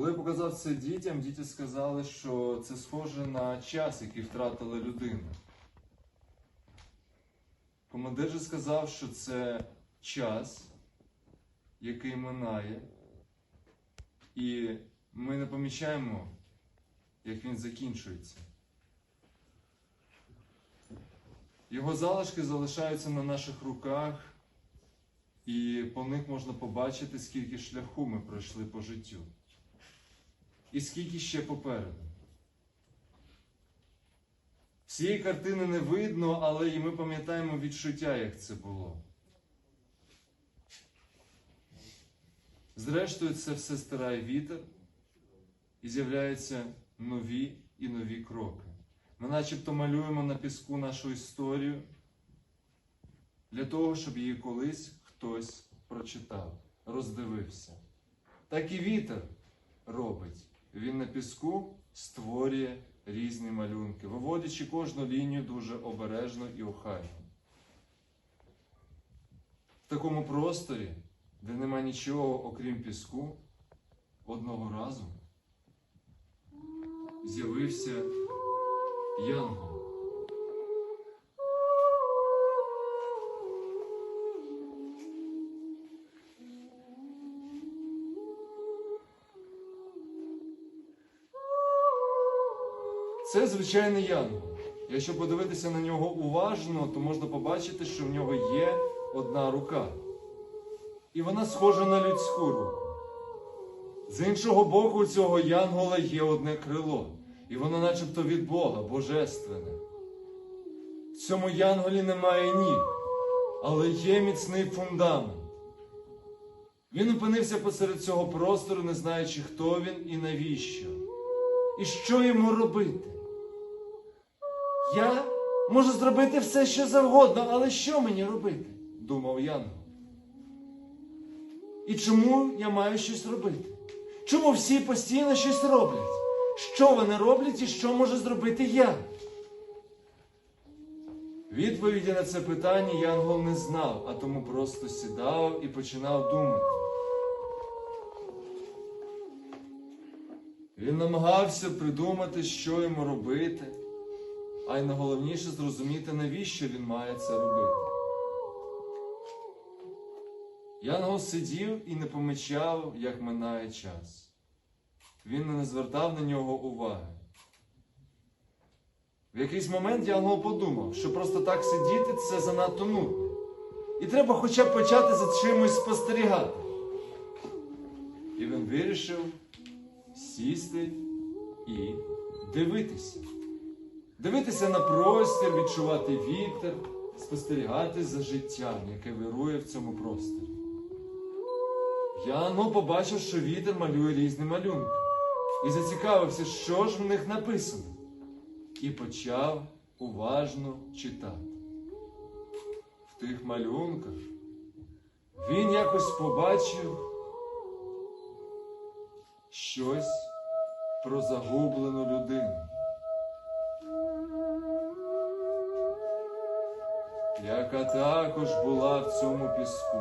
Коли я показав це дітям, діти сказали, що це схоже на час, який втратила людина. Командир же сказав, що це час, який минає, і ми не помічаємо, як він закінчується. Його залишки залишаються на наших руках, і по них можна побачити, скільки шляху ми пройшли по життю. І скільки ще попереду. Всієї картини не видно, але і ми пам'ятаємо відчуття, як це було. Зрештою, це все стирає вітер, і з'являються нові і нові кроки. Ми начебто малюємо на піску нашу історію для того, щоб її колись хтось прочитав, роздивився. Так і вітер робить. Він на піску створює різні малюнки, виводячи кожну лінію дуже обережно і охайно. В такому просторі, де нема нічого окрім піску, одного разу з'явився янгол. Це звичайний янгол. Якщо подивитися на нього уважно, то можна побачити, що в нього є одна рука. І вона схожа на людську руку. З іншого боку, у цього янгола є одне крило, і воно начебто від Бога, божественне. В цьому янголі немає ніг, але є міцний фундамент. Він опинився посеред цього простору, не знаючи, хто він і навіщо. І що йому робити? Я можу зробити все, що завгодно, але що мені робити? думав Янгол. І чому я маю щось робити? Чому всі постійно щось роблять? Що вони роблять і що можу зробити я? Відповіді на це питання Янгол не знав, а тому просто сідав і починав думати. Він намагався придумати, що йому робити, а й найголовніше зрозуміти, навіщо він має це робити. Янгол сидів і не помічав, як минає час. Він не звертав на нього уваги. В якийсь момент Янгол подумав, що просто так сидіти це занадто нудно. І треба хоча б почати за чимось спостерігати. І він вирішив сісти і дивитися. Дивитися на простір, відчувати вітер, спостерігати за життям, яке вирує в цьому просторі. Янгол побачив, що вітер малює різні малюнки, і зацікавився, що ж в них написано, і почав уважно читати. В тих малюнках він якось побачив щось про загублену людину. Яка також була в цьому піску.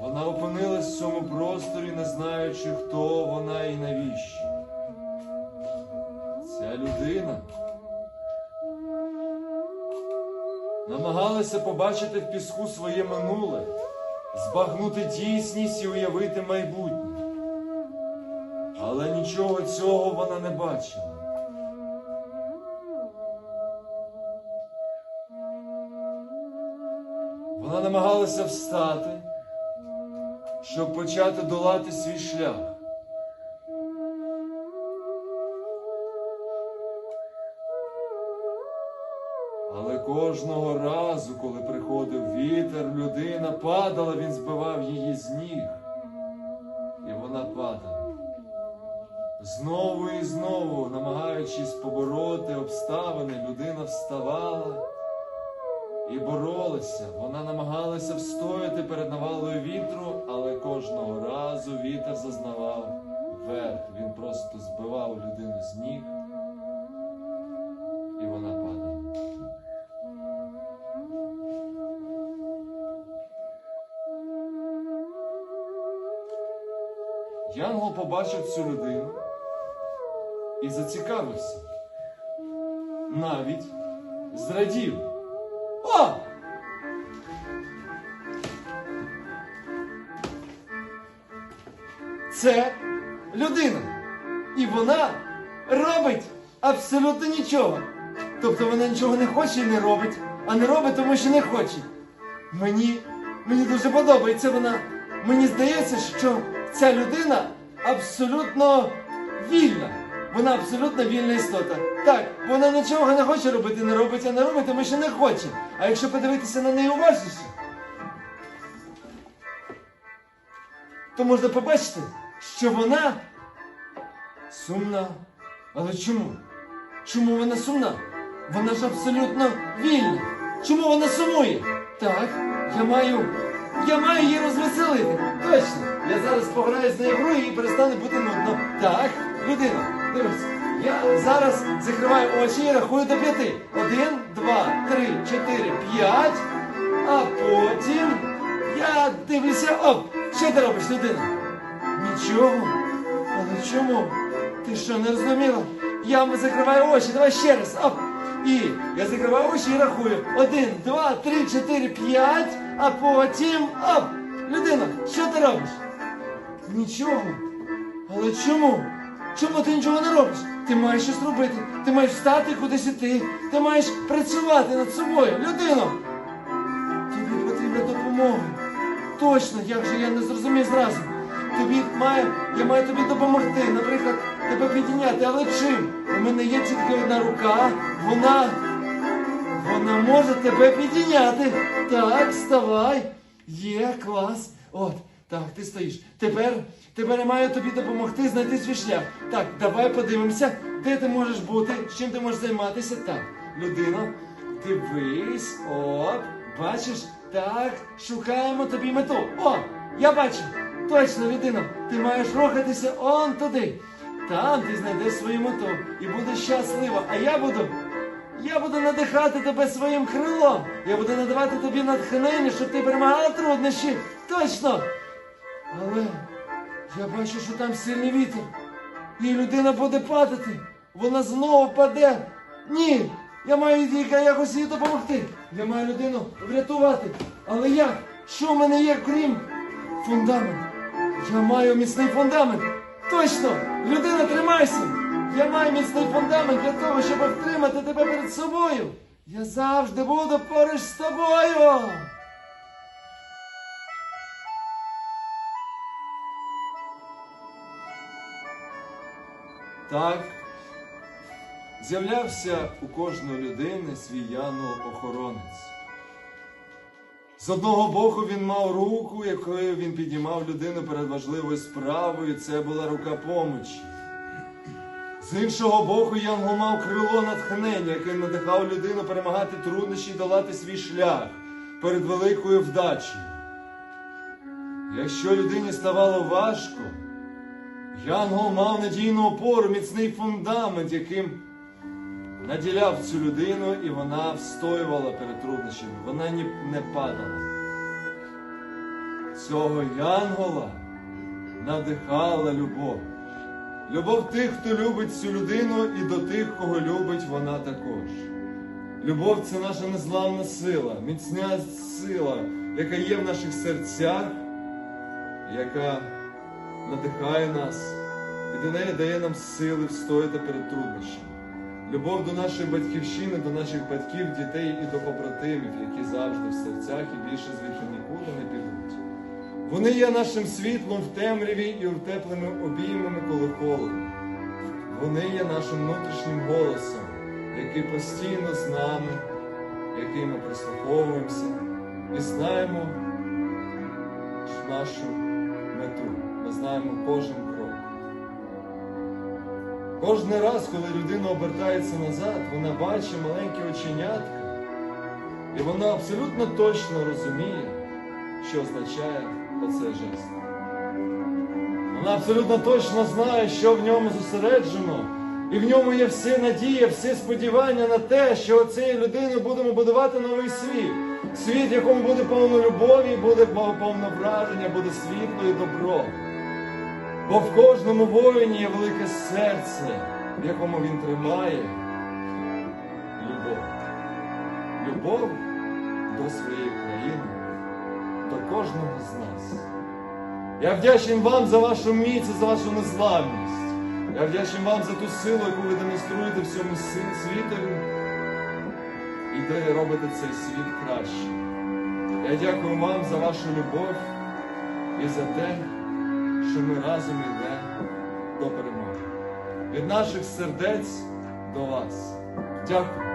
Вона опинилась в цьому просторі, не знаючи, хто вона і навіщо. Ця людина намагалася побачити в піску своє минуле, збагнути дійсність і уявити майбутнє. Але нічого цього вона не бачила. Вона намагалася встати, щоб почати долати свій шлях. Але кожного разу, коли приходив вітер, людина падала, він збивав її з ніг. І вона падала. Знову і знову, намагаючись побороти обставини, людина вставала і боролася. Вона намагалася встояти перед навалою вітру, але кожного разу вітер зазнавав верх. Він просто збивав людину з ніг, і вона падала. Янгол побачив цю людину і зацікавився. Навіть зрадів. О! Це людина. І вона робить абсолютно нічого. Тобто вона нічого не хоче і не робить, а не робить, тому що не хоче. Мені, мені дуже подобається вона. Мені здається, що ця людина абсолютно вільна. Вона абсолютно вільна істота. Так, вона нічого не хоче робити, не робить, а не робить, тому що не хоче. А якщо подивитися на неї уважніше, то можна побачити, що вона сумна. Але чому? Чому вона сумна? Вона ж абсолютно вільна. Чому вона сумує? Так, я маю. Я маю її розвеселити. Точно. Я зараз пограю з нею гру і перестане бути нудно. Так, людина, дивись. Я зараз закриваю очі і рахую до п'яти. Один, два, три, чотири, п'ять. А потім я дивлюся. Оп! Що ти робиш, людина? Нічого. Але чому? Ти що не розуміла? Я закриваю очі, давай ще раз. Оп. І я закриваю очі і рахую. Один, два, три, чотири, п'ять, а потім оп! Людина, що ти робиш? Нічого. Але чому? Чому ти нічого не робиш? Ти маєш щось робити. Ти маєш встати кудись іти. Ти маєш працювати над собою. Людино! Тобі потрібна допомога. Точно, як же я не зрозумів зразу. Тобі має, я маю тобі допомогти, наприклад, тебе підняти, але чим? У мене є тільки одна рука, вона. Вона може тебе підняти. Так, вставай. Є, клас. От, так, ти стоїш. Тепер, тепер я маю тобі допомогти знайти свій шлях. Так, давай подивимося, де ти можеш бути, чим ти можеш займатися. Так, людино, дивись, оп, бачиш, так, шукаємо тобі мету. О, я бачу. Точно, людино, ти маєш рухатися он туди. Там ти знайдеш свою мету і будеш щаслива. А я буду. Я буду надихати тебе своїм крилом. Я буду надавати тобі натхнення, щоб ти перемагала труднощі. Точно. Але я бачу, що там сильний вітер. І людина буде падати. Вона знову паде. Ні. Я маю якось їй допомогти. Я маю людину врятувати. Але як? Що в мене є, крім фундамент? Я маю міцний фундамент. Точно! Людина, тримайся! Я маю міцний фундамент для того, щоб втримати тебе перед собою. Я завжди буду поруч з тобою. Так, з'являвся у кожної людини свій янул-охоронець. З одного боку він мав руку, якою він піднімав людину перед важливою справою, це була рука помочі. З іншого боку, Янгол мав крило натхнення, яке надихав людину перемагати труднощі і долати свій шлях перед великою вдачею. Якщо людині ставало важко, Янгол мав надійну опору, міцний фундамент, яким наділяв цю людину, і вона встоювала перед труднощами, вона не падала. Цього Янгола надихала любов. Любов тих, хто любить цю людину, і до тих, кого любить вона також. Любов це наша незламна сила, міцна сила, яка є в наших серцях, яка надихає нас і до неї дає нам сили встояти перед труднощами. Любов до нашої батьківщини, до наших батьків, дітей і до побратимів, які завжди в серцях і більше звідти нікуди не підуть. Вони є нашим світлом в темряві і теплими обіймами, коли холодно. Вони є нашим внутрішнім голосом, який постійно з нами, який ми прислуховуємося і знаємо нашу мету. Ми знаємо кожен крок. Кожен раз, коли людина обертається назад, вона бачить маленькі оченятка, і вона абсолютно точно розуміє, що означає оцей жест. Вона абсолютно точно знає, що в ньому зосереджено, і в ньому є всі надії, всі сподівання на те, що цією людиною будемо будувати новий світ. Світ, в якому буде повно любові, буде повно враження, буде світло і добро. Бо в кожному воїні є велике серце, в якому він тримає любов. Любов до своєї країни, до кожного з нас. Я вдячний вам за вашу міць, за вашу незламність. Я вдячний вам за ту силу, яку ви демонструєте всьому світові, і де робите цей світ краще. Я дякую вам за вашу любов і за те, що ми разом йдемо до перемоги. Від наших сердець до вас. Дякую.